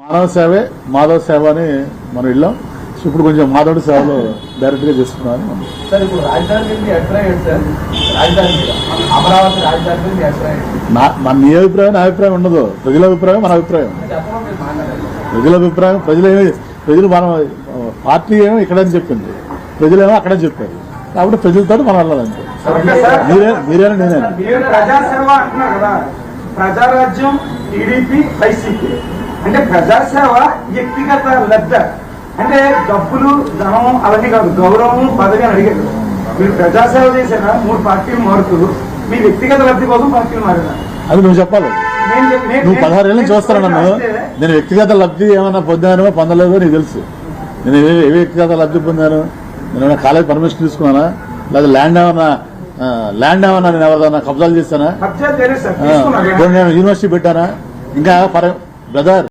మానవ సేవే మాధవ సేవ అని మనం వెళ్ళాం సో ఇప్పుడు కొంచెం మాధవుడి సేవలో డైరెక్ట్గా చేసుకున్నామని మనం సార్ ఇప్పుడు రాజధాని మీద మీ అభిప్రాయం ఏంటి సార్? రాజధాని మీద. అమరావతి రాజధాని మీద మీ అభిప్రాయం ఏంటి? నా నీ అభిప్రాయం నా అభిప్రాయం ఉండదు. ప్రజల అభిప్రాయం మన అభిప్రాయం. ప్రజల అభిప్రాయం ప్రజలేమి ప్రజలు మనం పార్టీ ఏమో ఇక్కడని చెప్పింది. ప్రజలేమో అక్కడే చెప్పారు. కాబట్టి ప్రజలతో మనం వెళ్ళాలంటే. మీరే మీరేనా నేనే ప్రజాసేవ అంటున్నారు కదా. Prajarajyam TDP YCP. అంటే ప్రజాసేవ వ్యక్తిగత లబ్ధ. అంటే డబ్బులు ధనం అవన్నీ కాదు గౌరవం పదవి అని అడిగారు. మీరు ప్రజాసేవ చేశారా? మూడు పార్టీలు మారుతూ మీ వ్యక్తిగత లబ్ధి కోసం పార్టీలు మారారా? అది నువ్వు చెప్పాలి. నువ్వు పదహారు ఏళ్ళని నేను చూస్తాను నన్ను. నేను వ్యక్తిగత లబ్ధి ఏమైనా పొందానో పొందలేదో నీకు తెలుసు. నేను ఏ వ్యక్తిగత లబ్ధి పొందాను? నేను ఏమైనా కాలేజ్ పర్మిషన్ తీసుకున్నానా? లేదా ల్యాండ్ ఏమైనా ఆ, ల్యాండ్ ఏమైనా నేను ఎవరిదైనా కబ్జాలు చేస్తానా? నేను యూనివర్సిటీ పెట్టానా? ఇంకా బ్రదర్